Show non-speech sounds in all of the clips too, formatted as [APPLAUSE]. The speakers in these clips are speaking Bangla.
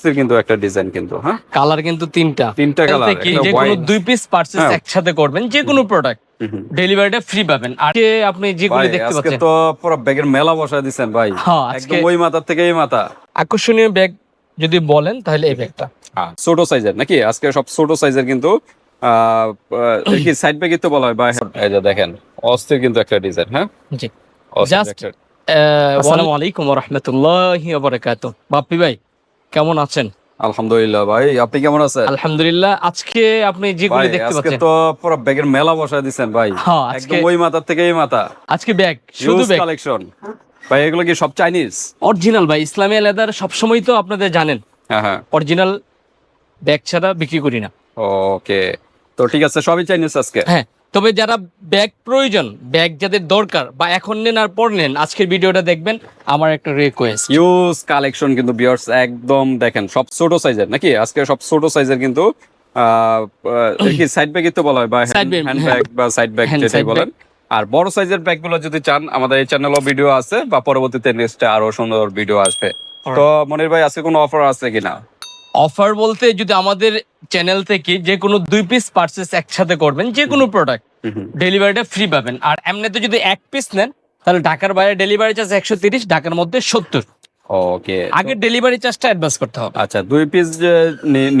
অস্থির কিন্তু একটা ডিজাইন কিন্তু হ্যাঁ? কালার কিন্তু তিনটা। তিনটা কালার যে কোনো দুই পিস পারচেজ হ্যাঁ। একসাথে করবেন যে কোনো প্রোডাক্ট ডেলিভারিটা ফ্রি পাবেন। আর যে আপনি যেগুলো দেখতে আজকে পাচ্ছেন? তো পুরো ব্যাগের মেলা বসায় দিছেন ভাই। হ্যাঁ, একদম ওই মাথা থেকে এই মাথা। আকর্ষণীয় ব্যাগ যদি বলেন তাহলে এই ব্যাগটা। ছোট সাইজের নাকি? আজকে সব ছোট সাইজের কিন্তু কি সাইড ব্যাগই তো বলা হয় বা এই যে দেখেন অস্থির কিন্তু একটা ডিজাইন হ্যাঁ? জি। একটা- আসসালামু আলাইকুম রহমতুল্লাহি বারাকাতু বাপ্পি ভাই কেমন আছেন? আলহামদুলিল্লাহ ভাই আপনি কেমন আছেন? আলহামদুলিল্লাহ আজকে আপনি যেগুলো দেখতে আজকে পাচ্ছেন। তো পুরো ব্যাগের মেলা বসায় দিছেন ভাই। হ্যাঁ, আজকে- একদম ওই মাথা থেকে এই মাথা। আজকে ব্যাগ শুধু ব্যাগ। কালেকশন ভাই এগুলো কি সব চাইনিজ অরিজিনাল ভাই ইসলামিয়া লেদার সবসময় তো আপনাদের জানেন। হ্যাঁ হ্যাঁ। অরিজিনাল ব্যাগ ছাড়া বিক্রি করি না। ওকে তো ঠিক আছে সবই চাইনিজ আজকে? হ্যাঁ। তবে যারা ব্যাগ প্রয়োজন ব্যাগ যাদের দরকার বা এখন নেন আর পর নেন আজকের ভিডিওটা দেখবেন আমার একটা রিকোয়েস্ট ইউজ কালেকশন কিন্তু বিয়ার্স একদম দেখেন সব ছোট সাইজের নাকি? আজকে সব ছোট সাইজের কিন্তু কি সাইড ব্যাগই তো বলা হয় বা হ্যান্ড হ্যাঁ। ব্যাগ বা সাইড ব্যাগ যেটাই বলেন। আর বড় সাইজের ব্যাগগুলো যদি চান আমাদের এই চ্যানেলও ভিডিও আছে বা পরবর্তীতে নেক্সটে আরও সুন্দর ভিডিও আসবে। তো মনির ভাই আজকে কোনো অফার আছে কিনা? অফার বলতে যদি আমাদের চ্যানেল থেকে যে কোনো দুই পিস পার্সেস একসাথে করবেন যে কোনো প্রোডাক্ট ডেলিভারিটা ফ্রি পাবেন। আর এমনিতে যদি এক পিস নেন তাহলে ঢাকার বাইরে ডেলিভারি চার্জ একশো তিরিশ ঢাকার মধ্যে সত্তর। ওকে আগে ডেলিভারি চার্জটা অ্যাডভান্স করতে হবে। আচ্ছা দুই পিস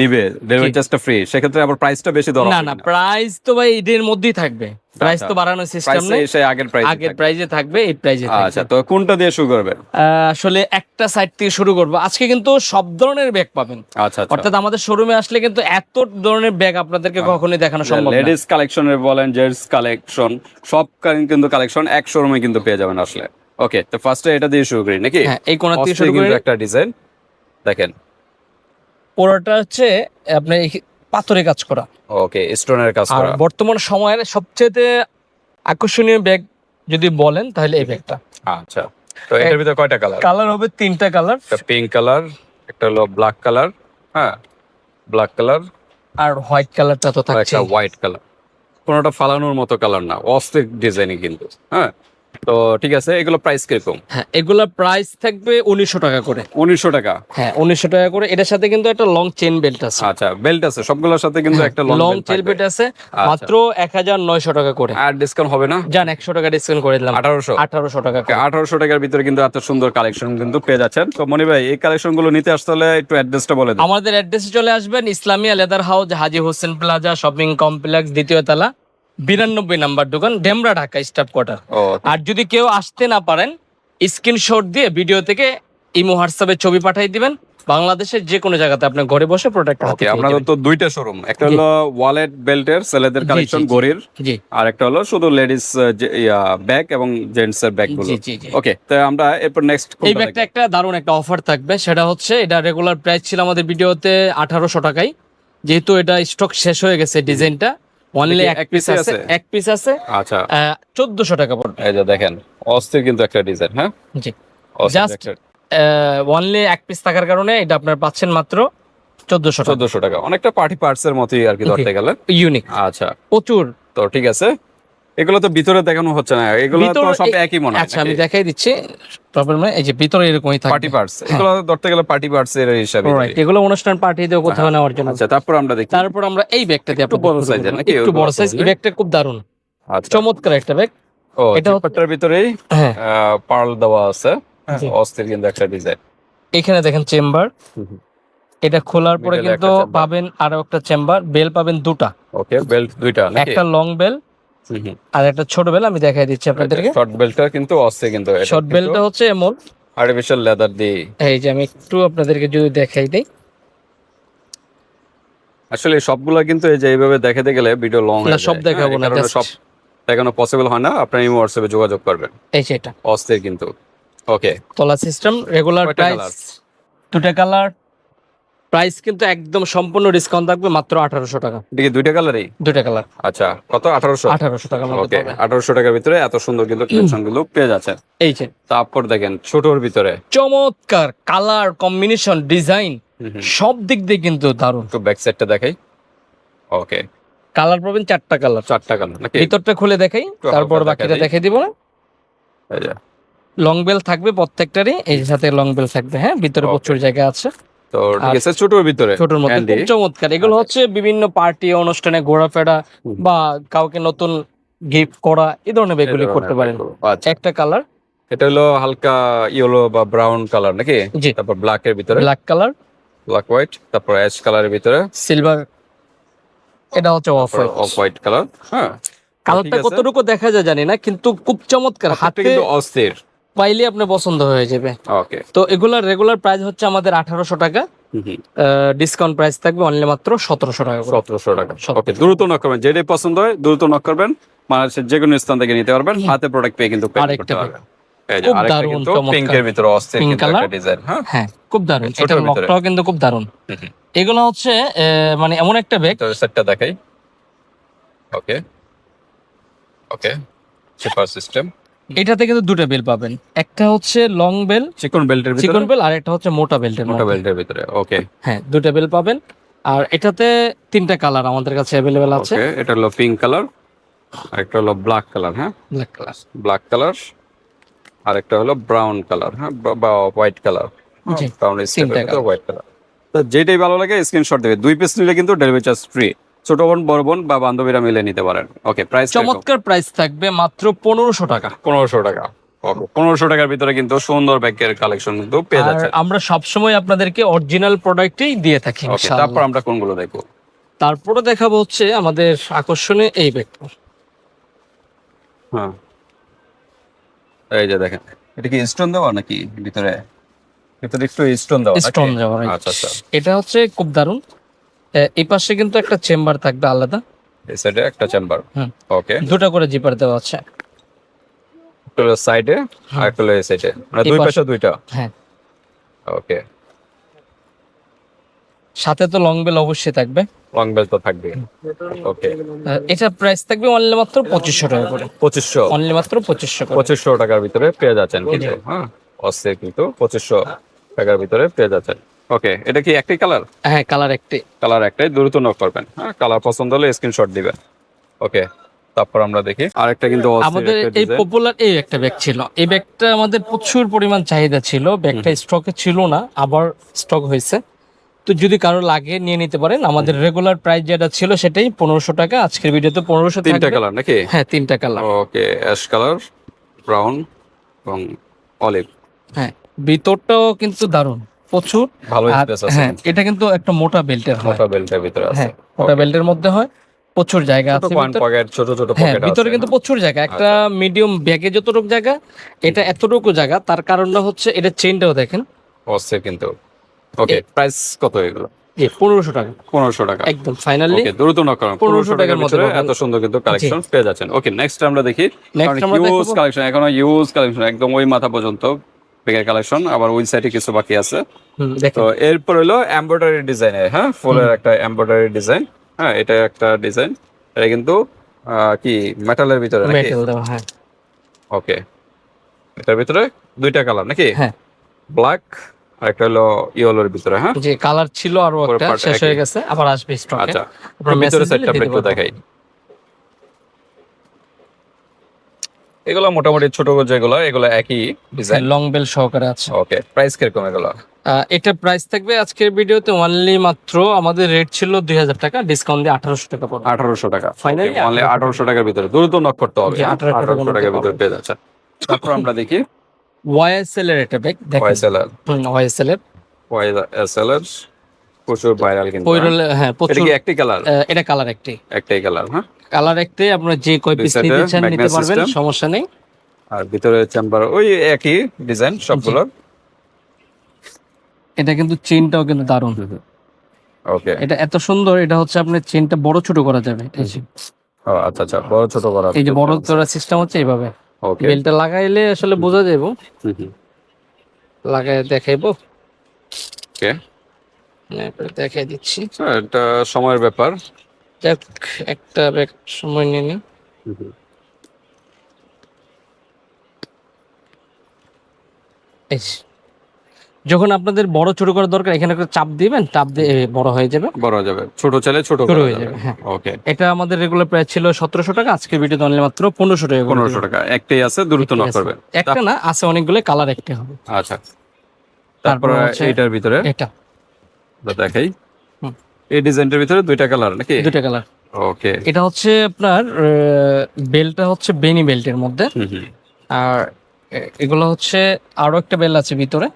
নিবে ডেলিভারি চার্জটা ফ্রি সেক্ষেত্রে আবার প্রাইসটা বেশি ধরা না না প্রাইস তো ভাই এদের মধ্যেই থাকবে। প্রাইস তো বাড়ানোর সিস্টেম নেই। আগের প্রাইস আগের প্রাইজে থাকবে এই প্রাইজে আচ্ছা তো কোনটা দিয়ে শুরু করবেন? আসলে একটা সাইড থেকে শুরু করব। আজকে কিন্তু সব ধরনের ব্যাগ পাবেন। আচ্ছা আচ্ছা। অর্থাৎ আমাদের শোরুমে আসলে কিন্তু এত ধরনের ব্যাগ আপনাদেরকে কখনোই দেখানো সম্ভব না। লেডিস কালেকশনের বলেন জেন্টস কালেকশন সব কিন্তু কালেকশন এক শোরুমে কিন্তু পেয়ে যাবেন আসলে। ওকে তো ফার্স্টে এটা দিয়ে শুরু করি নাকি? হ্যাঁ এই কোণা থেকে শুরু করে। একটা ডিজাইন দেখেন। পুরোটা হচ্ছে আপনার এই পাথরে কাজ করা। ওকে স্টোনের কাজ করা। বর্তমান সময়ের সবচেয়ে আকর্ষণীয় ব্যাগ যদি বলেন তাহলে এই ব্যাগটা। আচ্ছা তো এটার ভিতরে কয়টা কালার? কালার হবে তিনটা কালার। একটা পিঙ্ক কালার একটা হলো ব্ল্যাক কালার হ্যাঁ ব্ল্যাক কালার। আর হোয়াইট কালারটা তো থাকছে একটা হোয়াইট কালার। কোনোটা ফালানোর মতো কালার না অস্থির ডিজাইনই কিন্তু হ্যাঁ। তো ঠিক আছে এগুলো প্রাইস কীরকম? হ্যাঁ এগুলা প্রাইস থাকবে উনিশশো টাকা করে। উনিশশো টাকা? হ্যাঁ উনিশশো টাকা করে। এটার সাথে কিন্তু একটা লং চেন বেল্ট আছে। আচ্ছা বেল্ট আছে সবগুলোর সাথে কিন্তু একটা লং চেন বেল্ট আছে মাত্র এক হাজার নয়শো টাকা করে। আর ডিসকাউন্ট হবে না? একশো টাকা ডিসকাউন্ট করে দিলাম। আঠারোশো? আঠারোশো টাকা। আঠারোশো টাকার ভিতরে কিন্তু এত সুন্দর কালেকশন কিন্তু পেয়ে যাচ্ছেন। তো মনি ভাই এই কালেকশনগুলো নিতে আসতে হলে একটু অ্যাড্রেসটা বলে আমাদের অ্যাড্রেসে চলে আসবেন Islamia leather house Haji Hossain plaza shopping complex দ্বিতীয় তলা। বিরানব্বই নাম্বার দোকান ডেমরা ঢাকা স্টাফ কোয়ার্টার। আর যদি কেউ আসতে না পারেন স্ক্রিনশট দিয়ে ভিডিও থেকে ইমো হোয়াটসঅ্যাপে ছবি পাঠিয়ে দিবেন। বাংলাদেশের যে কোনো জায়গাতে আপনি ঘরে বসে প্রোডাক্ট হাতে আপনাদের তো দুইটা শোরুম একটা হলো ওয়ালেট বেল্টের ছেলেদের কালেকশন জি। আর একটা হলো শুধু লেডিস ব্যাগ এবং জেন্টস এর ব্যাগগুলো। জি জি জি ওকে তো আমরা এরপর নেক্সট এই ব্যাগটা একটা দারুণ একটা অফার থাকবে সেটা হচ্ছে এটা রেগুলার প্রাইস ছিল আমাদের ভিডিওতে আঠারোশো টাকায়। যেহেতু এটা স্টক শেষ হয়ে গেছে ডিজাইনটা অনলি এক পিস আছে? এক পিস আছে। আচ্ছা। চোদ্দশো টাকা পড়বে। এই যে দেখেন অস্থির কিন্তু একটা ডিজাইন হ্যাঁ? জি। জাস্ট অনলি এক পিস থাকার কারণে এটা আপনার পাচ্ছেন মাত্র চোদ্দশো টাকা। চোদ্দশো টাকা। অনেকটা পার্টি পার্টস এর মতোই আর কি ধরতে গেলে। ইউনিক আচ্ছা। প্রচুর। তো ঠিক আছে। এগুলো তো ভিতরে দেখানো হচ্ছে না এগুলো তো সব একই মনে হয় আচ্ছা আমি দেখাই দিচ্ছি প্রবলেম এই যে ভিতরে এরকমই পার্টি পার্টস এগুলো ধরতে গেলে পার্টি পার্টস এর হিসাবে এগুলো অনুষ্ঠান পার্টি দিয়ে কোথাও নেওয়ার জন্য। আচ্ছা তারপর আমরা দেখি। তারপর আমরা এই ব্যাগটা দিয়ে একটু বড় size-এর নাকি? একটু বড় সাইজ এই ব্যাগটা খুব দারুণ। আচ্ছা। চমৎকার একটা ব্যাগ। ও এটা হচ্ছে- ভিতরেই হ্যাঁ। পার্ল দেওয়া আছে। অস্থির কিন্তু একটা ডিজাইন এখানে দেখেন চেম্বার। এটা খোলার পরে কিন্তু পাবেন আরও একটা চেম্বার বেল পাবেন দুটা। ওকে বেল্ট দুইটা একটা লং বেল আর একটা ছোট বেল আমি দেখাই দিচ্ছি আপনাদেরকে। শর্ট বেল্টটা কিন্তু অস্থির কিন্তু শর্ট বেলটা হচ্ছে এমন। আর্টিফিশিয়াল লেদার দিয়ে। এই যে আমি একটু আপনাদেরকে যদি দেখাই দিই। আসলে সবগুলা কিন্তু এই যে এইভাবে দেখাতে গেলে ভিডিও লং না, সব দেখাবো না, just- সব দেখানো পসিবল হয় না আপনার এই হোয়াটসঅ্যাপে যোগাযোগ করবেন। এই যে এটা। অস্থির কিন্তু। ওকে তলা সিস্টেম রেগুলার প্রাইস? দুটা কালার প্রাইস কিন্তু একদম সম্পূর্ণ ডিসকাউন্ট থাকবে মাত্র আঠারোশো টাকা। এটা কি দুইটা কালারই? দুটা কালার। আচ্ছা কত? আঠারোশো? আঠারোশো টাকা ওকে আঠারোশো টাকার ভিতরে এত সুন্দর কিন্তু কালেকশনগুলো পেয়ে যাচ্ছেন। এই যে। তারপর দেখেন ছোটর ভিতরে। চমৎকার কালার কম্বিনেশন ডিজাইন সব দিক দিয়ে কিন্তু দারুণ। একটু ব্যাক সাইডটা দেখাই। ওকে। কালার পাবেন চারটা কালার। চারটা কালার ভিতরটা খুলে দেখাই তারপর দেখা বাকিটা। দেখাই দিব। না এই যে, লং বেল থাকবে প্রত্যেকটারই এই সাথে লং বেল থাকবে হ্যাঁ? ভিতরে প্রচুর জায়গা আছে। তো ঠিক আছে ছোটর ভিতরে। ছোটর মধ্যে খুব চমৎকার। এগুলো। হচ্ছে বিভিন্ন পার্টি অনুষ্ঠানে ঘোরাফেরা বা কাউকে নতুন গিফট করা এই ধরনের ব্যাগগুলি করতে পারেন। আচ্ছা। একটা কালার এটা হলো হালকা ইয়েলো বা ব্রাউন কালার নাকি? তারপর ব্ল্যাক এর ভিতরে। ব্ল্যাক কালার ব্ল্যাক হোয়াইট তারপর অ্যাশ কালারের ভিতরে। সিলভার এটা হচ্ছে অফ অফ হোয়াইট কালার হ্যাঁ। কালারটা কতটুকু দেখা যায় জানি না কিন্তু খুব চমৎকার। হাতে হাতে কিন্তু অস্থির। পাইলে আপনার পছন্দ হয়ে যাবে। ওকে তো এগুলার রেগুলার প্রাইস হচ্ছে আমাদের আঠারোশো টাকা। ডিসকাউন্ট প্রাইস থাকবে অনলি মাত্র সতেরোশো টাকা সতেরোশো টাকা। ওকে দ্রুত নক করবেন। যেটাই পছন্দ হয় দ্রুত নক করবেন। বাংলাদেশের যে কোনো স্থান থেকে নিতে পারবেন। হাতে প্রোডাক্ট পেয়ে কিন্তু আরেকটা খুব দারুণ, হ্যাঁ? হ্যাঁ ছোটোর এটার লকটাও কিন্তু খুব দারুণ। এগুলো হচ্ছে মানে এমন একটা ব্যাগ তো সেটটা দেখাই। ওকে ওকে সিস্টেম এটাতে কিন্তু দুটো বেল পাবেন। একটা হচ্ছে লং বেল চিকন বেল্টের ভিতরে? চিকন বেল আর একটা হচ্ছে মোটা বেল্টের মোটা বেল্টের ভিতরে ওকে হ্যাঁ দুটো বেল পাবেন। আর এটাতে তিনটা কালার আমাদের কাছে অ্যাভেলেবেল আছে। ওকে এটা হলো পিঙ্ক কালার আরেকটা হলো ব্ল্যাক কালার হ্যাঁ? ব্ল্যাক কালার ব্ল্যাক কালার আরেকটা হলো ব্রাউন কালার হ্যাঁ? বা- হোয়াইট কালার জি, ব্রাউন হোয়াইট কালার তো যেটাই ভালো লাগে স্ক্রিনশট দেবে। দুই পিস নিলে কিন্তু ডেলিভারি চার্জ ফ্রি ছোট বোন বড় বোন বা বান্ধবীরা মিলে নিতে পারেন। ওকে প্রাইস চমৎকার প্রাইস থাকবে মাত্র পনেরোশো টাকা। পনেরোশো টাকা। পনেরোশো টাকার ভিতরে কিন্তু সুন্দর ব্যাগের কালেকশন কিন্তু পেয়ে যাচ্ছে। আমরা সবসময় আপনাদেরকে অরিজিনাল প্রোডাক্টই দিয়ে থাকি তারপর আমরা কোনগুলো দেখব? তারপরে দেখাবো হচ্ছে আমাদের আকর্ষণীয় এই ব্যাগটা। হ্যাঁ। এই যে দেখেন এটা কি স্টোন দেওয়া নাকি ভিতরে? ভিতরে একটু স্টোন দেওয়া স্টোন যাওয়ার আচ্ছা আচ্ছা। এটা হচ্ছে খুব দারুণ। এই পাশে কিন্তু একটা চেম্বার থাকবে আলাদা। এই সাইডে একটা চেম্বার। ওকে দুটো করে জিপার দেওয়া আছে। একটা সাইডে আর একটা এই সাইডে মানে দুই পাশে- দুইটা? হ্যাঁ। ওকে সাথে তো লং বেল অবশ্যই থাকবে। লং বেল তো থাকবে। ওকে এটা প্রাইস থাকবে অনলি মাত্র পঁচিশশো টাকা করে। পঁচিশশো। অনলি মাত্র পঁচিশশো করে। পঁচিশশো টাকার ভিতরে পেয়ে যাচ্ছেন কিন্তু হ্যাঁ? অস্থির কিন্তু পঁচিশশো টাকার ভিতরে পেয়ে যাচ্ছেন। ওকে এটা কি একটাই কালার হ্যাঁ কালার একটি। কালার একটাই দ্রুত নক করবেন। হ্যাঁ কালার পছন্দ হলে স্ক্রিনশট দিবেন। ওকে তারপর আমরা দেখি। আরেকটা কিন্তু আমাদের এই পপুলার এই একটা ব্যাগ ছিল। এই ব্যাগটা আমাদের প্রচুর পরিমাণ চাহিদা ছিল। ব্যাগটা স্টকে ছিল না আবার স্টক হয়েছে। তো যদি কারও লাগে নিয়ে নিতে পারেন। আমাদের রেগুলার প্রাইস যেটা ছিল সেটাই পনেরোশো টাকা। আজকের ভিডিওতে পনেরোশো তিনটা কালার নাকি? হ্যাঁ তিনটা colour okay ash colour brown এবং অলিভ হ্যাঁ ভিতরটাও কিন্তু দারুণ। প্রচুর। ভালো স্পেস আছে। হ্যাঁ এটা কিন্তু একটা মোটা বেল্টের মোটা বেল্টের ভিতরে আছে। হ্যাঁ মোটা বেল্টের মধ্যে হয় প্রচুর জায়গা আছে পকেট ছোট ছোট হ্যাঁ পকেট ভিতরে কিন্তু প্রচুর জায়গা। একটা মিডিয়াম ব্যাগে যতটুকু জায়গা এটা এতটুকু জায়গা তার কারণটা হচ্ছে এটা চেনটাও দেখেন। অস্থির কিন্তু। ওকে প্রাইস কত এগুলো? পনেরোশো টাকা। পনেরোশো টাকা। একদম ফাইনালি দ্রুত নক করুন। পনেরোশো টাকার টাকার মধ্যে এত সুন্দর কিন্তু কালেকশন পেয়ে যাচ্ছেন। ওকে নেক্সট আমরা দেখি। ইউজ কালেকশন এখনও ইউজ কালেকশন একদম ওই মাথা পর্যন্ত। বেগের কালেকশন আবার ওই সাইডে কিছু বাকি আছে। তো এরপর হলো এমব্রয়ডারি ডিজাইনের হ্যাঁ? ফুলের একটা এমব্রয়ডারি ডিজাইন হ্যাঁ? এটা একটা ডিজাইন এটা কিন্তু কি? মেটালের ভিতরে নাকি? হ্যাঁ। ওকে এটার ভিতরে দুইটা কালার নাকি? হ্যাঁ। ব্ল্যাক আর একটা হলো ইয়েলোর ভিতরে হ্যাঁ? যে কালার ছিল আরও একটা শেষ হয়ে গেছে আবার আসবে স্টকে আচ্ছা। ভিতরে সাইডটা একটু দেখাই। এগুলো মোটামুটি ছোট যেগুলো এগুলো একই ডিজাইন লং বেল সহকারে আছে। ওকে প্রাইস কীরকম এগুলো? এটা প্রাইস থাকবে আজকের ভিডিওতে অনলি মাত্র আমাদের রেট ছিল দুই হাজার টাকা ডিসকাউন্ট দিয়ে আঠারোশো টাকা পড়বে। আঠারোশো টাকা। Finally অনলি আঠারোশো টাকার ভিতরে। দ্রুত নক করতে হবে। জি, 1800 টাকার আঠারোশো টাকার ভিতরে পেয়ে যাচ্ছে। তারপর আমরা দেখি। [LAUGHS] ওয়াইএসএল এর একটা ব্যাগ দেখেন। ওয়াইএসএল এর। ওয়াইএসএলআর প্রচুর ভাইরাল কিন্তু পৈরল হ্যাঁ? এটা প্রচুর কি একটি কালার এটা কালার একটি। একটাই কালার হ্যাঁ? কালার একটাই আপনারা যে কয় পিস নিতে চান নিতে পারবেন সমস্যা নেই। আর ভিতরে চেম্বার ওই একই ডিজাইন সবগুলোর। এটা কিন্তু চেনটাও কিন্তু দারুণ। ওকে এটা এত সুন্দর এটা হচ্ছে আপনার চেনটা বড় ছোট করা যাবে ও আচ্ছা আচ্ছা বড় ছোট করা এই যে বড় করার সিস্টেম হচ্ছে এইভাবে। ওকে বেলটা লাগাইলে আসলে বোঝা যাব লাগাই দেখাইবো। ওকে দেখাই দিচ্ছি। এটা সময়ের ব্যাপার। যাক একটা সময় নিয়ে নি যখন আপনাদের বড় ছোট করার দরকার এখানে একটা চাপ দিবেন চাপ দিয়ে বড় হয়ে যাবে। বড় হয়ে যাবে। ছোট চাইলে ছোট ছোট হয়ে যাবে। হ্যাঁ। ওকে এটা আমাদের রেগুলার প্রাইস ছিল সতেরোশো টাকা আজকে ভিডিওতে অনলি মাত্র পনেরোশো টাকা পনেরোশো। টাকা। একটাই আছে দ্রুত নক করবে একটা না আছে অনেকগুলো কালার একটা হবে। আচ্ছা। তারপরে এটার ভিতরে? এটা। দেখাই। এই ডিজাইনটার ভিতরে দুইটা কালার নাকি? দুটা কালার। ওকে এটা হচ্ছে আপনার বেলটা হচ্ছে বেনি বেল্টের মধ্যে। আর এগুলো হচ্ছে আরও একটা বেল আছে ভিতরে।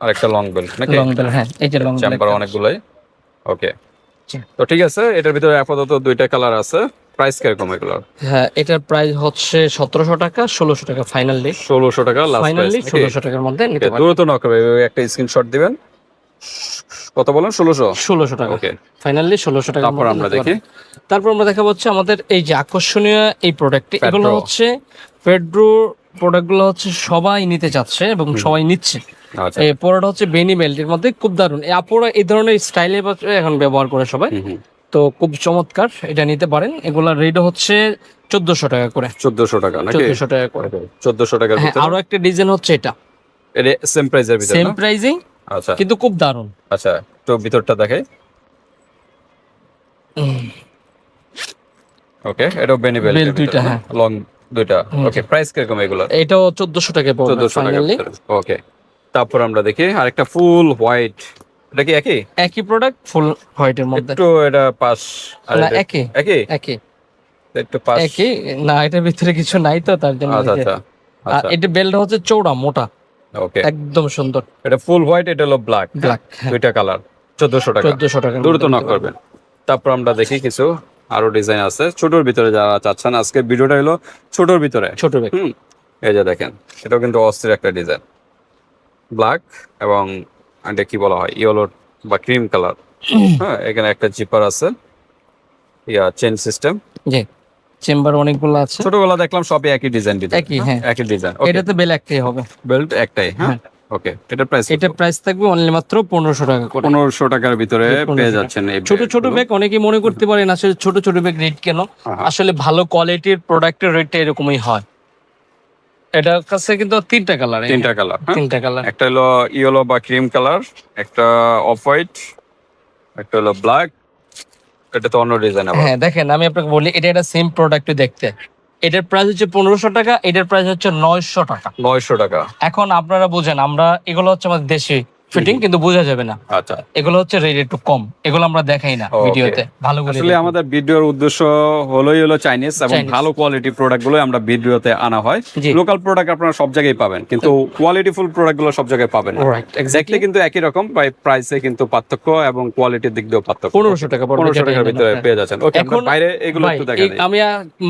আর একটা লং বেল্ট নাকি? লং বেল হ্যাঁ এই যে লং বেল চেম্বার অনেকগুলোই। ওকে তো ঠিক আছে এটার ভিতরে আপাতত দুইটা কালার আছে। প্রাইস কীরকম এগুলো হ্যাঁ এটার প্রাইস হচ্ছে সতেরোশো টাকা ষোলোশো টাকা ফাইনালি ষোলোশো টাকা লাস্ট ফাইনালি ষোলোশো টাকার মধ্যে নিতে পারেন দ্রুত নক হবে একটা স্ক্রিনশট দিবেন। কত বলেন? ষোলোশো? ষোলোশো টাকা। ওকে ফাইনালি ষোলোশো টাকা তারপর আমরা দেখি। তারপর আমরা হচ্ছে আমাদের এই যে আকর্ষণীয় এই প্রোডাক্টটি এগুলো হচ্ছে পেড্রো প্রোডাক্টগুলো হচ্ছে সবাই নিতে চাচ্ছে এবং সবাই নিচ্ছে। আচ্ছা। এই পরোটা হচ্ছে বেনি বেল্টের মধ্যে খুব দারুণ। এই আপুরা এই ধরনের স্টাইলে এখন ব্যবহার করে সবাই। তো খুব চমৎকার এটা নিতে পারেন। এগুলা রেট হচ্ছে চোদ্দশো টাকা করে। চোদ্দশো টাকা নাকি? চোদ্দশো টাকা করে। চোদ্দশো টাকার হ্যাঁ আরও একটা ডিজাইন হচ্ছে এটা। সেম প্রাইসের ভিতরে সেম প্রাইজিং আচ্ছা। কিন্তু খুব দারুণ। আচ্ছা তো ভিতরটা দেখাই। ওকে এটা বেনিবেল Bell দুইটা, হ্যাঁ। লং দুইটা। ওকে প্রাইস কীরকম এগুলো এটাও চোদ্দশো টাকা পড়বে চোদ্দশো টাকা ওকে তারপর আমরা দেখি আরেকটা ফুল হোয়াইট এটা কি একই? একই প্রোডাক্ট ফুল হোয়াইটের মধ্যে। একটু এটা পাস আর না একই একই? একই। একটু পাস একই না এটার ভিতরে কিছু নাই তো তার জন্য আচ্ছা আচ্ছা আর আচ্ছা। এটা বেলটা হচ্ছে চৌড়া মোটা। ওকে একদম সুন্দর। এটা ফুল হোয়াইট এটা হলো ব্ল্যাক ব্ল্যাক দুইটা কালার চোদ্দশো টাকা। চোদ্দশো টাকা দ্রুত নক করবেন। তারপর আমরা দেখি কিছু আরও ডিজাইন আছে। ছোটর ভিতরে যারা চাচ্ছেন আজকে ভিডিওটা হলো ছোটর ভিতরে। ছোট হুম এই যে দেখেন এটাও কিন্তু অস্থির একটা ডিজাইন ব্ল্যাক এবং এটা কি বলা হয় ইয়েলো বা ক্রিম কালার হ্যাঁ এখানে একটা জিপার আছে। ইয়া চেন সিস্টেম জি। চেম্বার অনেকগুলো আছে। ছোটবেলা দেখলাম সবই একই ডিজাইন একই, হ্যাঁ। একই ডিজাইন এটাতে বেল একটাই হবে। বেল্ট একটাই হ্যাঁ? ওকে এটা প্রাইস এটা প্রাইস থাকবে অনলি মাত্র পনেরোশো টাকা করে। পনেরোশো টাকার ভিতরে 1500 পেয়ে যাচ্ছেন এই ছোট ছোট। ব্যাগ অনেকে মনে করতে পারেন আসলে ছোট ছোট ব্যাগ রেট কেন? আসলে ভালো কোয়ালিটির প্রোডাক্টের রেটটা এরকমই হয়। এটার কাছে কিন্তু তিনটা কালার তিনটা কালার হ্যাঁ? তিনটা কালার একটা হলো ইয়েলো বা ক্রিম কালার একটা অফ হোয়াইট একটা হলো ব্ল্যাক এটা তো অন্য ডিজাইন আবার হ্যাঁ দেখেন আমি আপনাকে বলি এটা একটা সেম প্রোডাক্ট দেখতে। এটার প্রাইস হচ্ছে পনেরোশো টাকা এটার প্রাইস হচ্ছে নয়শো টাকা। নয়শো টাকা। এখন আপনারা বুঝেন আমরা এগুলো হচ্ছে আমাদের দেশি ফিটিং কিন্তু বোঝা যাবে না। আচ্ছা। এগুলো হচ্ছে রেট একটু কম। এগুলো আমরা দেখাই না ভিডিওতে। ভালো করে আসলে। আমাদের ভিডিওর উদ্দেশ্য হলোই হলো চাইনিজ এবং ভালো কোয়ালিটি প্রোডাক্টগুলো আমরা ভিডিওতে আনা হয়। লোকাল প্রোডাক্ট আপনারা সব জায়গায় পাবেন কিন্তু কোয়ালিটি ফুল প্রোডাক্টগুলো সব জায়গায় পাবেন Right, কিন্তু একই রকম প্রাইসে কিন্তু পার্থক্য এবং কোয়ালিটির দিক দিয়েও পার্থক্য। পনেরোশো টাকা পনেরোশো টাকার ভিতরে পেয়ে যাচ্ছেন। ওকে এখন- বাইরে এগুলো একটু দেখা এই- আমি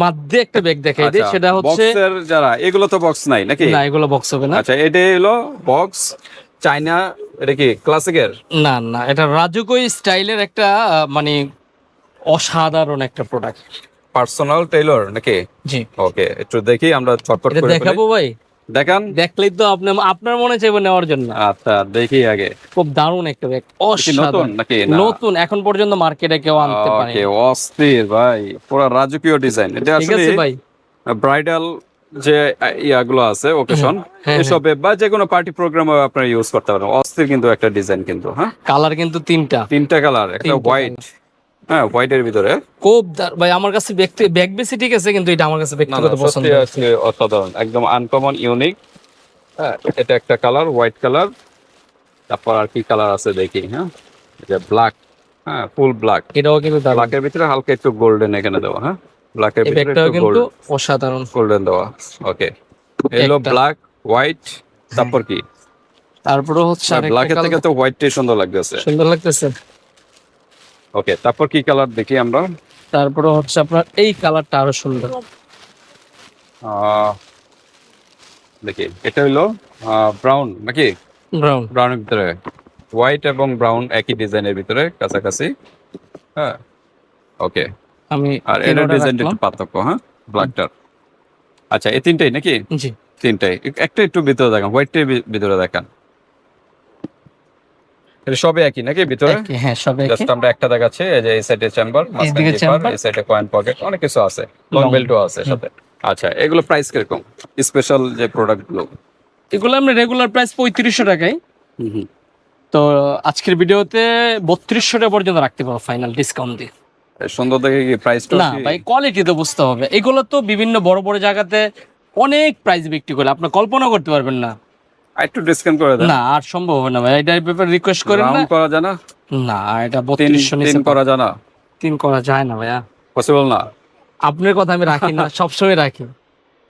মাধ্যে একটা ব্যাগ দেখাই দিই আচ্ছা, সেটা হচ্ছে বক্সের যারা এগুলো তো বক্স নাই নাকি? না এগুলো বক্স হবে না। আচ্ছা এটা হলো বক্স চাইনা এটা কি ক্লাসিকের না না এটা রাজুকই স্টাইলের একটা মানে অসাধারণ একটা প্রোডাক্ট পার্সোনাল টেইলর নাকি? জি। ওকে একটু দেখি আমরা চটপট করে দেখাবো ভাই। দেখান। দেখলেই তো আপনি আপনার মনে চাইবে নেওয়ার জন্য। আচ্ছা দেখি আগে। খুব দারুণ একটা ব্যাগ নতুন অসাধারণ। নাকি নতুন এখন পর্যন্ত মার্কেটে কেউ আনতে পারে ওকে অস্থির ভাই পুরো রাজকীয় ডিজাইন এটা ঠিক আসলে আছে ভাই। ব্রাইডাল যে ইয়াগুলো আছে ওকেশন হ্যাঁ, এসবে বা যে কোনো পার্টি প্রোগ্রামে আপনারা ইউজ করতে পারেন। অস্থির কিন্তু একটা ডিজাইন কিন্তু হ্যাঁ? কালার কিন্তু তিনটা। তিনটা কালার একটা হোয়াইট হ্যাঁ হোয়াইটের ভিতরে। খুব ভাই আমার কাছে ব্যক্তি ব্যাগ বেশি ঠিক আছে কিন্তু এটা আমার কাছে ব্যক্তিগত পছন্দ অসাধারণ। একদম আনকমন ইউনিক হ্যাঁ এটা একটা কালার হোয়াইট কালার তারপর আর কি কালার আছে দেখি হ্যাঁ? যে ব্ল্যাক হ্যাঁ ফুল ব্ল্যাক এটাও কিন্তু ব্ল্যাকের ভিতরে হালকা একটু গোল্ডেন এখানে দেওয়া হ্যাঁ? ব্ল্যাকের ভিতরে কিন্তু অসাধারণ। গোল্ডেন দেওয়া। ওকে এলো ব্ল্যাক হোয়াইট তারপর কি? তারপরে হচ্ছে ব্ল্যাকের থেকে তো হোয়াইটটাই সুন্দর লাগতেছে। সুন্দর লাগতেছে। ওকে তারপর কি কালার দেখি আমরা? তারপরে হচ্ছে আপনার এই কালারটা আরও সুন্দর। দেখি এটা হইল ব্রাউন নাকি? ব্রাউন ব্রাউনের ভিতরে। হোয়াইট এবং ব্রাউন একই ডিজাইনের ভিতরে কাছাকাছি। হ্যাঁ। ওকে আমি আর ডিজাইনটা একটু পার্থক্য হ্যাঁ? ব্ল্যাকটার আচ্ছা এই তিনটাই নাকি? জি। তিনটাই। একটা একটু ভিতরে দেখান হোয়াইটটাই ভিতরে দেখান। এটা সবে একই নাকি ভিতরে? হ্যাঁ সব একই। জাস্ট আমরা একটা দেখাচ্ছি এই যে এই সাইডে চেম্বার chamber। এই সাইডে কয়েন পকেট অনেক কিছু আছে। লং বেল্টও আছে সাথে। আচ্ছা এগুলো প্রাইস কীরকম? স্পেশাল যে প্রোডাক্টগুলো। এগুলো আমরা রেগুলার প্রাইস পঁয়ত্রিশশো টাকায়। তো আজকের ভিডিওতে বত্রিশশো টাকা পর্যন্ত রাখতে পারব ফাইনাল ডিসকাউন্ট দিয়ে। সুন্দর দেখে কি প্রাইসটা না ভাই কোয়ালিটি তো বুঝতে হবে। এগুলো তো বিভিন্ন বড় বড় জায়গাতে অনেক প্রাইস বিক্রি করে। আপনি কল্পনা করতে পারবেন না। একটু ডিসকাউন্ট করে দেন। না আর সম্ভব না ভাই। ব্যাপারে রিকোয়েস্ট করেন না। করা যায় না? না এটা নিচে করা জানা তিন করা যায় না ভাইয়া। পসিবল না? আপনার কথা আমি রাখি না [LAUGHS] সবসময় রাখি।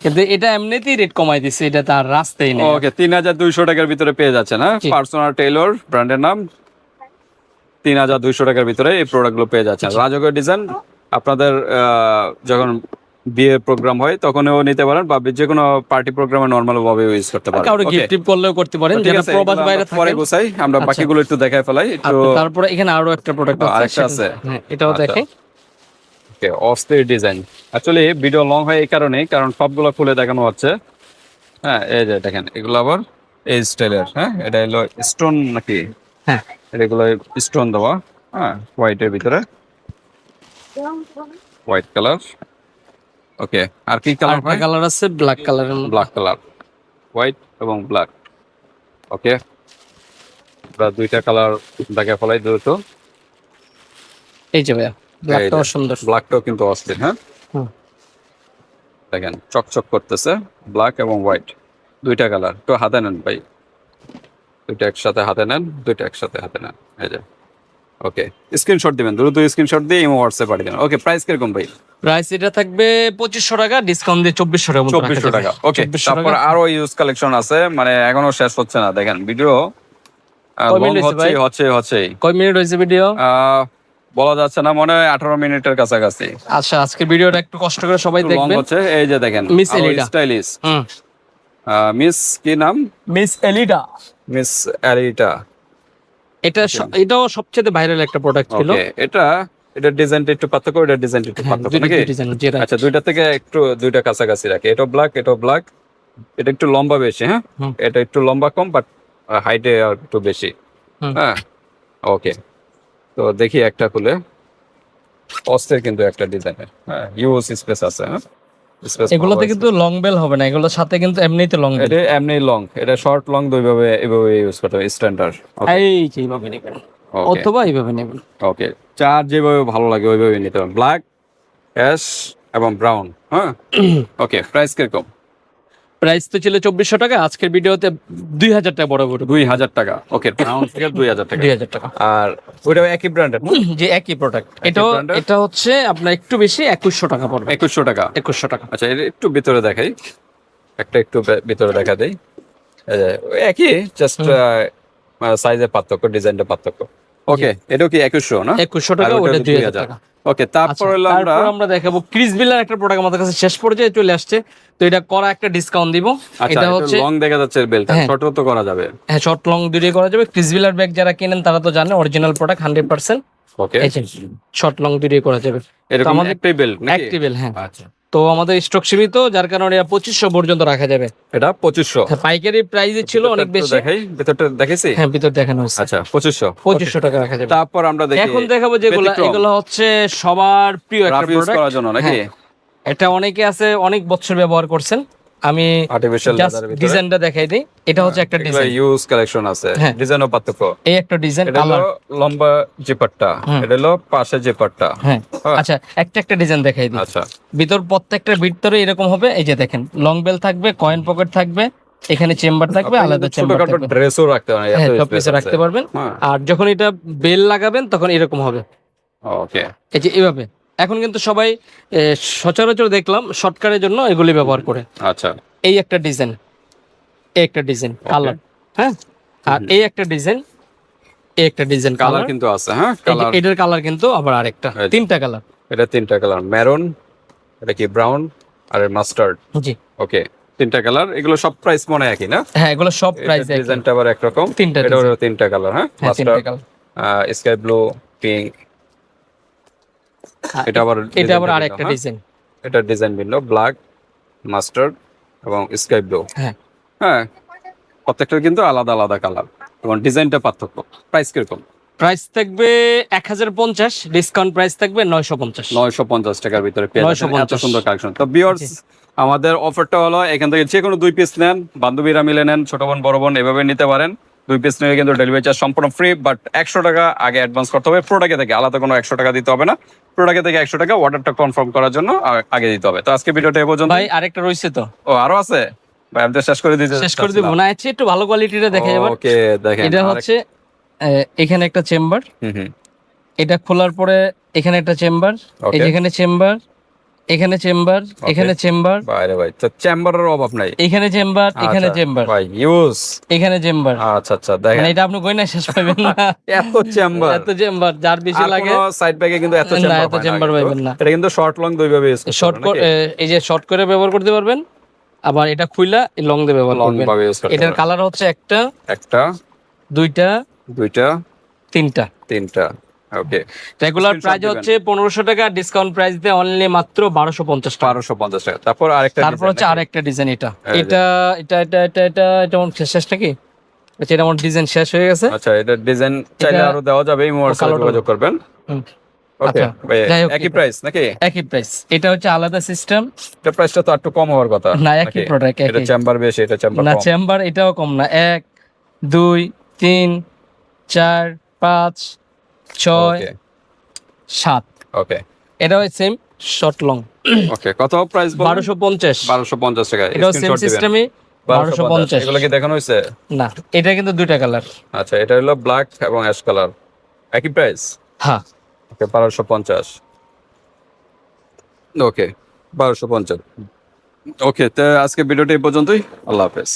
কিন্তু এটা এমনিতেই রেট কমাই দিছে এটা তার রাস্তাই নেই। ওকে তিন হাজার দুইশো টাকার ভিতরে পেয়ে যাচ্ছে না পার্সোনাল টেইলর ব্র্যান্ডের নাম। তিন হাজার দুইশো টাকার ভিতরে এই প্রোডাক্টগুলো পেয়ে যাচ্ছেন রাজকের ডিজাইন আপনাদের যখন বিয়ে প্রোগ্রাম হয় তখনও নিতে পারেন বা যে কোনো পার্টি প্রোগ্রামে নর্মাল ভাবে ইউজ করতে পারেন। কাউকে? গিফট করলেও করতে পারেন যেটা প্রবাস বাইরে আমরা পরে থাকে। গোছাই আমরা আচ্ছা। বাকিগুলো একটু দেখাই ফেলাই একটু তারপরে এখানে আরও একটা প্রোডাক্ট আছে আরেকটা আছে? হ্যাঁ এটাও আচ্ছা। দেখে ওকে অস্থির ডিজাইন অ্যাকচুয়ালি ভিডিও লং হয় এই কারণে কারণ সবগুলো খুলে দেখানো হচ্ছে। হ্যাঁ এই যে দেখেন এগুলো আবার এই স্টাইলের হ্যাঁ এটা হলো স্টোন নাকি? হ্যাঁ। এগুলো স্টোন দেওয়া হ্যাঁ হোয়াইটের ভিতরে। হোয়াইট কালার ওকে আর কি কালার হয় কালার আছে ব্ল্যাক মধ্যে। ব্ল্যাক কালার হোয়াইট এবং ব্ল্যাক ওকে আমরা দুইটা কালার দেখে ফেলাই দ্রুত এই যে ভাইয়া ব্ল্যাকটাও সুন্দর। ব্ল্যাকটাও কিন্তু অস্থির হ্যাঁ? দেখেন চকচক করতেছে ব্ল্যাক এবং হোয়াইট দুইটা কালার তো হাতে নেন ভাই। দুইটা একসাথে হাতে নেন দুইটা একসাথে হাতে নেন। এই যে। ওকে স্ক্রিনশট দিবেন দ্রুত স্ক্রিনশট দিয়ে ইমো হোয়াটসঅ্যাপ পাঠিয়ে দেন। ওকে প্রাইস কীরকম ভাই? প্রাইস এটা থাকবে পঁচিশশো টাকা ডিসকাউন্ট দিয়ে চব্বিশশো টাকা চব্বিশশো। টাকা। ওকে তারপর আরও ইউজ কালেকশন আছে মানে এখনও শেষ হচ্ছে না দেখেন ভিডিও হচ্ছে হচ্ছে হচ্ছেই কয় মিনিট হয়েছে ভিডিও আহ, বলা যাচ্ছে না মনে হয় আঠারো মিনিটের কাছাকাছি। আচ্ছা আজকের ভিডিওটা একটু কষ্ট করে সবাই লং দেখবেন। হচ্ছে এই যে দেখেন মিস Elida। স্টাইলিশ হুম। মিস কি নাম? Miss Elida miss Arita. এটা এটাও সবচেয়ে ভাইরাল একটা প্রোডাক্ট ছিল। এটা এটা ডিজাইনটা একটু পার্থক্য এটা ডিজাইনটা একটু হ্যাঁ, পার্থক্য নাকি? আচ্ছা দুইটা থেকে একটু দুইটা কাছাকাছি রাখে। এটা ব্ল্যাক এটা ব্ল্যাক এটা একটু লম্বা বেশি হ্যাঁ? এটা একটু লম্বা কম বাট হাইটে একটু বেশি। হ্যাঁ? ওকে তো দেখি একটা খুলে। অস্ত্রের কিন্তু একটা ডিজাইনের হ্যাঁ ইউজ স্পেস আছে হ্যাঁ? এগুলোতে কিন্তু লং বেল হবে না এগুলোর সাথে কিন্তু এমনিতে লং বেল এটা এমনি লং এটা শর্ট লং দুইভাবে এভাবে ইউজ করতে হবে স্ট্যান্ডার্ড এই যেভাবে নেবেন অথবা এইভাবে নেবেন। ওকে চার যেভাবে ভালো লাগে ওইভাবে নিতে হবে। ব্ল্যাক অ্যাশ এবং ব্রাউন হ্যাঁ? [CLEARS THROAT] ওকে প্রাইস কীরকম? প্রাইস তো ছিল চব্বিশশো টাকা আজকের ভিডিওতে দুই হাজার টাকা বড় বড় দুই হাজার টাকা ওকে [LAUGHS] ব্রাউন থেকে দুই হাজার টাকা। দুই হাজার টাকা। আর ওইটাও একই ব্র্যান্ডের যে একই প্রোডাক্ট এটা এটা হচ্ছে আপনার একটু বেশি একুশশো টাকা পড়বে। একুশশো টাকা? একুশশো টাকা। আচ্ছা এটা একটু ভিতরে দেখাই। একটা একটু ভিতরে দেখা দেই। ওই একই জাস্ট সাইজের পার্থক্য ডিজাইনটা পার্থক্য। ওকে এটাও কি একুশশো না? একুশশো টাকা ওটা ওটা হলো দুই হাজার 2000 টাকা। ওকে তারপর আচ্ছা, আমরা আমরা দেখাবো ক্রিস বিলার একটা প্রোডাক্ট আমাদের কাছে শেষ পর্যায়ে চলে আসছে। তো এটা করা একটা ডিসকাউন্ট দিব। আচ্ছা এটা হচ্ছে লং দেখা যাচ্ছে বেলটা হ্যাঁ। ছোট তো করা যাবে। হ্যাঁ শর্ট লং দুটোই করা যাবে। ক্রিস বিলার ব্যাগ যারা কেনেন তারা তো জানে original product hundred percent okay short long দুটোই করা যাবে। এরকম আমাদের- একটাই বেল্ট নাকি? অ্যাক্টিভেল হ্যাঁ। আচ্ছা। তো আমাদের স্টক সীমিত যার কারণে এটা পঁচিশশো পর্যন্ত রাখা যাবে। এটা পঁচিশশো। হ্যাঁ, পাইকারি প্রাইস ছিল অনেক বেশি। দেখাই ভেতরটা দেখেছি হ্যাঁ ভিতর দেখানো হয়েছে। আচ্ছা পঁচিশশো। পঁচিশশো টাকা রাখা যাবে। তারপর আমরা দেখি এখন দেখাবো যেগুলো এগুলো হচ্ছে সবার প্রিয় একটা প্রোডাক্ট করার জন্য নাকি? এটা অনেকে আছে অনেক বছর ব্যবহার করছেন। আমি আর্টিফিশিয়াল ডিজাইনটা দেখাই দিই। এটা হচ্ছে একটা ডিজাইন ইউজ কালেকশন আছে। হ্যাঁ। ডিজাইনও পার্থক্য। এই একটা ডিজাইন এটা হলো লম্বা জিপারটা। এটা হলো পাশে জিপারটা হ্যাঁ। হ্যাঁ। আচ্ছা একটা একটা ডিজাইন দেখাই দিই। আচ্ছা। ভিতর প্রত্যেকটার ভিতরে এরকম হবে। এই যে দেখেন লং বেল থাকবে কয়েন পকেট থাকবে এখানে চেম্বার থাকবে আলাদা চেম্বার থাকবে। ড্রেসও রাখতে পারেন হ্যাঁ সব কিছু রাখতে পারবেন। হ্যাঁ। আর যখন এটা বেল লাগাবেন তখন এরকম হবে। ওকে এই যে এইভাবে এখন কিন্তু সবাই সচরাচর দেখলাম শর্টকাটের জন্য এগুলি ব্যবহার করে। আচ্ছা। এই একটা ডিজাইন এই একটা ডিজাইন কালার হ্যাঁ? আর এই একটা ডিজাইন এই একটা ডিজাইন কালার কিন্তু আছে হ্যাঁ? কালার এটার কালার কিন্তু আবার আরেকটা তিনটা কালার এটা তিনটা কালার মেরুন এটা কি ব্রাউন আর মাস্টার্ড জি। ওকে তিনটা কালার এগুলো সব প্রাইস মনে হয় একই না? হ্যাঁ এগুলো সব প্রাইস ডিজাইনটা আবার একরকম? তিনটা এটা তিনটা কালার হ্যাঁ? মাস্টার্ড স্কাই ব্লু পিঙ্ক এটা আবার এটা আবার আরেকটা হ্যাঁ? ডিজাইন এটা ডিজাইন ভিন্ন ব্ল্যাক মাস্টার্ড এবং স্কাই ব্লু হ্যাঁ। হ্যাঁ প্রত্যেকটার কিন্তু আলাদা আলাদা কালার এবং ডিজাইনটা পার্থক্য। প্রাইস কীরকম? প্রাইস থাকবে এক হাজার পঞ্চাশ ডিসকাউন্ট প্রাইস থাকবে নয়শো পঞ্চাশ। নয়শো পঞ্চাশ টাকার ভিতরে। এত 950 সুন্দর কালেকশন তো বিয়ার্স আমাদের অফারটা হলো এখান থেকে যে কোনো দুই পিস নেন বান্ধবীরা মিলে নেন ছোট বোন বড় বোন এভাবে নিতে পারেন। দুই পিস নিলে কিন্তু ডেলিভারি চার্জ সম্পূর্ণ ফ্রি বাট একশো টাকা আগে অ্যাডভান্স করতে হবে। প্রোডাক্টে থেকে আলাদা কোনো একশো টাকা দিতে হবে না। প্রোডাক্টে থেকে একশো টাকা অর্ডারটা কনফার্ম করার জন্য আগে দিতে হবে। তো আজকে ভিডিওটা এ পর্যন্ত ভাই আরেকটা রয়েছে তো। ও আরও আছে? ভাই আমি তো শেষ করে দিতে শেষ করে দিব। না আছে একটু ভালো কোয়ালিটিটা দেখে যাবেন ওকে দেখেন এটা হচ্ছে এখানে একটা চেম্বার হুম হুম। এটা খোলার পরে এখানে একটা চেম্বার এই যেখানে চেম্বার এখানে চেম্বার এখানে চেম্বার। বাইরে ভাই তো চেম্বারের অভাব নাই। এখানে চেম্বার এখানে আচ্ছা, চেম্বার। ভাই ইউজ। এখানে চেম্বার। আচ্ছা আচ্ছা দেখেন। মানে এটা আপনি গয়না শেষ পাবেন না। এত চেম্বার। এত চেম্বার যার বেশি লাগে। সাইড ব্যাগে কিন্তু এত চেম্বার এত chamber পাইবেন না। এটা কিন্তু শর্ট লং দুই ভাবে শর্ট এই যে শর্ট করে ব্যবহার করতে পারবেন আবার এটা খুইলা লং দিয়ে ব্যবহার করবেন। এটার কালার হচ্ছে একটা একটা দুইটা দুইটা তিনটা। তিনটা। ওকে। রেগুলার প্রাইস হচ্ছে পনেরোশো টাকা ডিসকাউন্ট প্রাইস দিয়ে অনলি মাত্র বারোশো পঞ্চাশ টাকা। বারোশো পঞ্চাশ টাকা। তারপর আরেকটা তারপর হচ্ছে? আরেকটা ডিজাইন এটা। এটা এটা এটা এটা এটা এটা শেষ নাকি? আচ্ছা এটা আমার ডিজাইন শেষ হয়ে গেছে। আচ্ছা এটা ডিজাইন চাইলে আরও দেওয়া যাবে এই মোবাইল যোগাযোগ করবেন। ওকে আচ্ছা, একই প্রাইস নাকি? একই প্রাইস এটা হচ্ছে আলাদা সিস্টেম এটা প্রাইসটা তো একটু কম হওয়ার কথা না একই নাকি? প্রোডাক্ট এটা চেম্বার বেশি এটা চেম্বার না চেম্বার এটাও কম না। এক দুই তিন চার পাঁচ ছয় সাত। ওকে এটাও সেম শর্ট লং ওকে কত প্রাইস বলুন? বারোশো পঞ্চাশ। বারোশো পঞ্চাশ টাকা এটাও সেম সিস্টেমে বারোশো পঞ্চাশ। এগুলো কি দেখানো হয়েছে? না এটা কিন্তু দুইটা কালার আচ্ছা এটা হলো ব্ল্যাক এবং অ্যাশ কালার একই প্রাইস হ্যাঁ। ওকে বারোশো পঞ্চাশ। ওকে বারোশো পঞ্চাশ। ওকে তো আজকে ভিডিওটা এই পর্যন্তই। আল্লাহ হাফেজ।